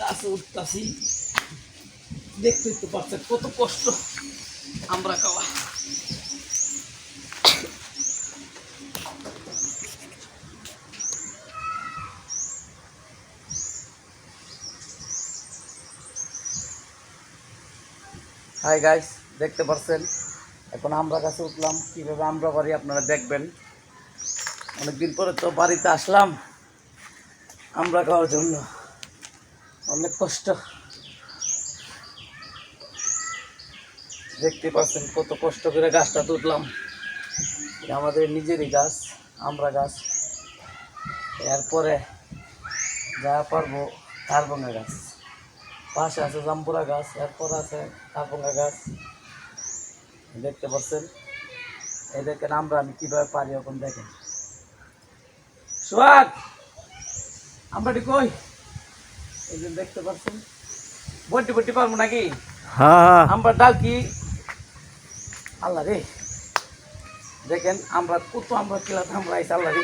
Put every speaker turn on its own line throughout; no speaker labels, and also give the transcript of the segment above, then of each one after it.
গাছে উঠতাছি। দেখতেই তো পারছেন কত কষ্ট। আমরা খাওয়া। হাই গাইস দেখতে পাচ্ছেন এখন আমরা কাছে উঠলাম। কীভাবে আমরা বাড়ি আপনারা দেখবেন। অনেকদিন পরে তো বাড়িতে আসলাম। আমরা খাওয়ার জন্য। অনেক কষ্ট। দেখতে পাচ্ছেন কত কষ্ট করে গাছটা তুললাম। আমাদের নিজেরই গাছ, আমরা গাছ। এরপরে যা পারব কার্বঙ্গা গাছ। পাশে আছে জাম্বুরা গাছ, এরপর আছে কার্বঙ্গা গাছ। দেখতে পাচ্ছেন? এই আমরা আমি কীভাবে পারি এখন দেখেন। সোহাগ, আমরা কই? এই যে দেখতে পাচ্ছেন। বটি বটি পারব নাকি?
হ্যাঁ
আমরা ডাল কি? আল্লাহ রে। দেখেন আমরা কত আমরা কিলা আমরা আইসি আল্লাহ রে।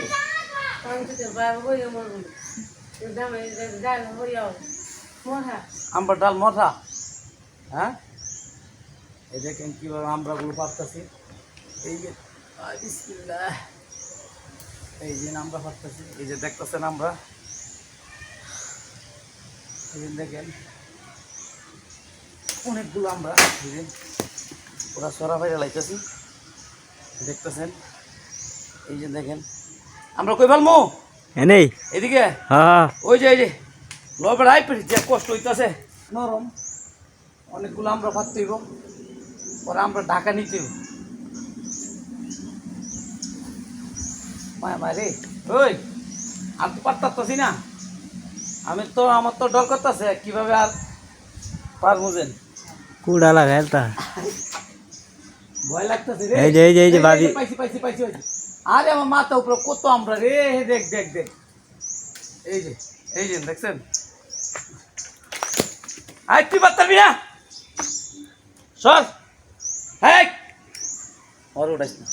আমরা ডাল মঠা হ্যাঁ? এই দেখেন কীভাবে আমরা গুলো পারতেছি। এই যে এই যে আমরা পারতেছি। এই যে দেখতেছেন আমরা। যে দেখেন। অনেকগুলো আমরা এই ওরা সরা বাইরে লাইতেছি। দেখতেছেন? এই যে দেখেন আমরা কই ফেলমু?
এনেই।
এদিকে?
হ্যাঁ
ওই যে এই যে লবের আই যে কষ্ট হইতাছে। নরম। অনেকগুলো আমরা ভাবতেইব পরে আমরা ঢাকা নিতেইব মায় মায় রে। ওই আর তো পারতাছি না। আমি তো আমার তো ডর করতেছে কীভাবে আর পার বুঝেন
কুড়া লাগাই তা।
ভয় লাগতেছে রে।
এই যে, এই যে, এই যে।
পাইছি পাইছি পাইছি পাইছি। আরে আমার মাথা উপরে কত আমরা রে। দেখ দেখ দেখ। এই যে এই যে দেখছেন? আই তুই বাত্তাবি না সর। হ্যাঁ আর উঠাইস না।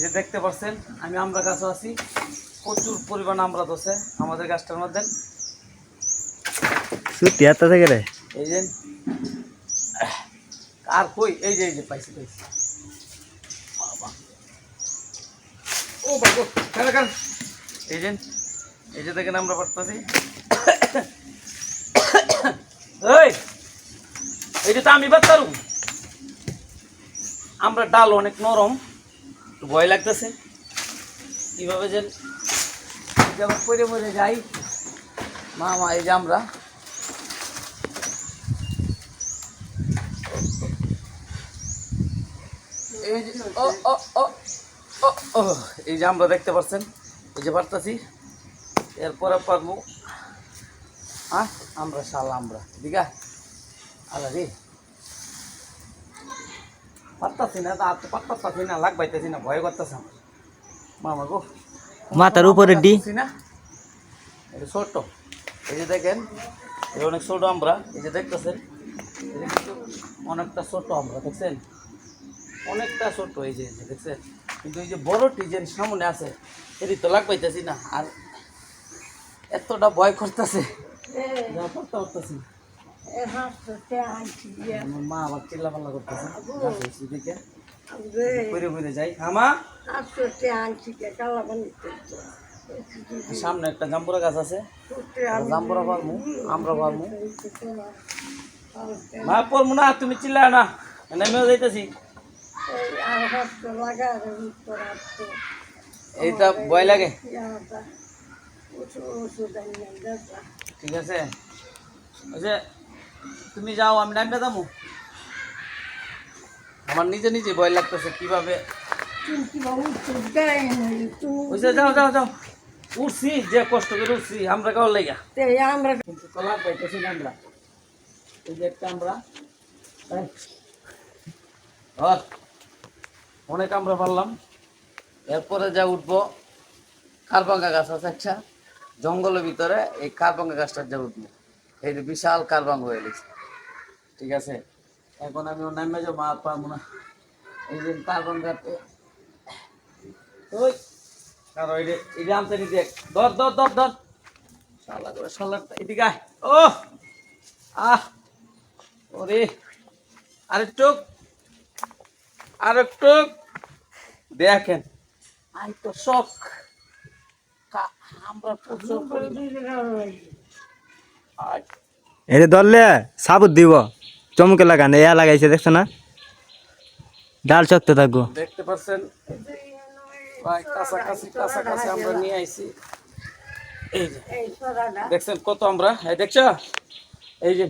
যে দেখতে পাচ্ছেন আমি আমরা গাছও আছি। প্রচুর পরিমাণ আমরা দোষে আমাদের গাছটার মধ্যে।
থেকে রে।
এই যে আর কই এই যে এই যে পাইছি পাইছি। ও বাবা এই যে এই যে দেখেন আমরা পারতেছি। এই এই যে তো আমি বাচ্চারু আমরা ডাল অনেক নরম ভয় লাগতেছে। কীভাবে যে যেমন পরে মরে যাই, মা মা এই যে আমরা এই যে আমরা দেখতে পাচ্ছেন এই যে পারতাছি। এরপরে পারব। হ্যাঁ আমরা শাল আমরা দিঘা আল্লাহ রে। পারতাছি না আর তো পারতাছি না লাগ পাইতেছি না, ভয় করতেছে মামা গো।
মাথার উপরে ডি।
ছোট এই যে দেখেন অনেক ছোট আমরা। এই যে দেখতেছেন অনেকটা ছোট আমরা দেখছেন? অনেকটা ছোট এই যে দেখছেন? কিন্তু এই যে বড়টি যে সামনে আছে এটি তো লাগ পাইতেছি না। আর এতটা ভয় করতেছে। যা করতে পারতেছি আমার মা আবার চিল্লা পাল্লা করতেছে পরে পরে যাই। আমা সামনে একটা জাম্বুরা গাছ আছে। জাম্বুরা পারমু আমরা পারমু। মা পড়মু না তুমি চিল্লা না। নেমেও যাইতেছি। এইটা ভয় লাগে। ঠিক আছে। তুমি যাও আমি নামবে যাব আমার নিজে নিজে ভয় লাগতেছে কীভাবে যে যাও যাও যাও। উঠছি যে কষ্ট করে উঠছি আমরা কাউ লেগা?
আমরা
কিন্তু কলার পাইতেছি না আমরা। এই যে একটা আমরা। অনেক আমরা পারলাম। এরপরে যা উঠবো কারবাঙ্গা গাছ আছে একটা। জঙ্গলের ভিতরে এই কারবাঙ্গা গাছটা যা উঠবো। এই যে বিশাল কারবাঙ্গ হয়ে গেছে। ঠিক আছে? এখন আমি নামে যাব আর পারব না। এই যে কারবাঙ্গাতে ওই কারও এই যে এই যে আনতে নিতে। ধর ধর ধর ধর। শালা করে শালারটা এদিকে আয়। ও আহ! ওরে আরেকটু। আরেকটু। দেখেন আই তো শখ। আমরা প্রচুর
এটা ধরলে সাবুত দিব। চমকে লাগান এয়া লাগাইছে দেখছ না? ডাল শক্ত থাকব।
দেখতে পাচ্ছেন? প্রায় কাছাকাছি কাছাকাছি আমরা নিয়ে আইছি। এই যে দেখছেন কত আমরা? এই দেখছ? এই যে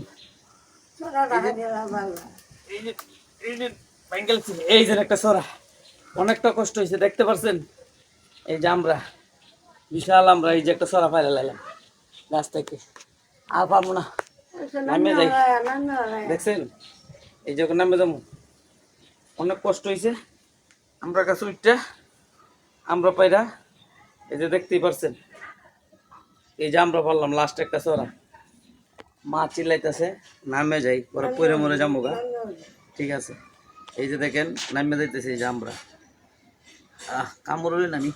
এই যে একটা সরা। অনেকটা কষ্ট হয়েছে দেখতে পারছেন? এই যে আমরা বিশাল আমরা এই যে একটা সরা ফাইলে লাইলাম গাছ থেকে। আর পারব না। নামে যাই। দেখছেন? এই যে নামে যাব। অনেক কষ্ট হয়েছে। আমরা কাছে উঠটা আমরা পাইরা, এই যে দেখতেই পারছেন, এই যে আমরা পারলাম লাস্ট একটা সরা মা চিল্লাইতেছে, নামে যাই, পরে পরে মরে যাব গা। ঠিক আছে, এই যে দেখেন, নামে যাইতেছে এই যে আমরা। আহ, কামড় নামি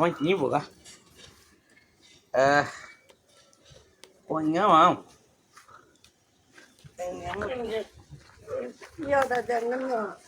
মই নিব গা? আহ ওই মাম? হ্যাঁ সরলে এই যে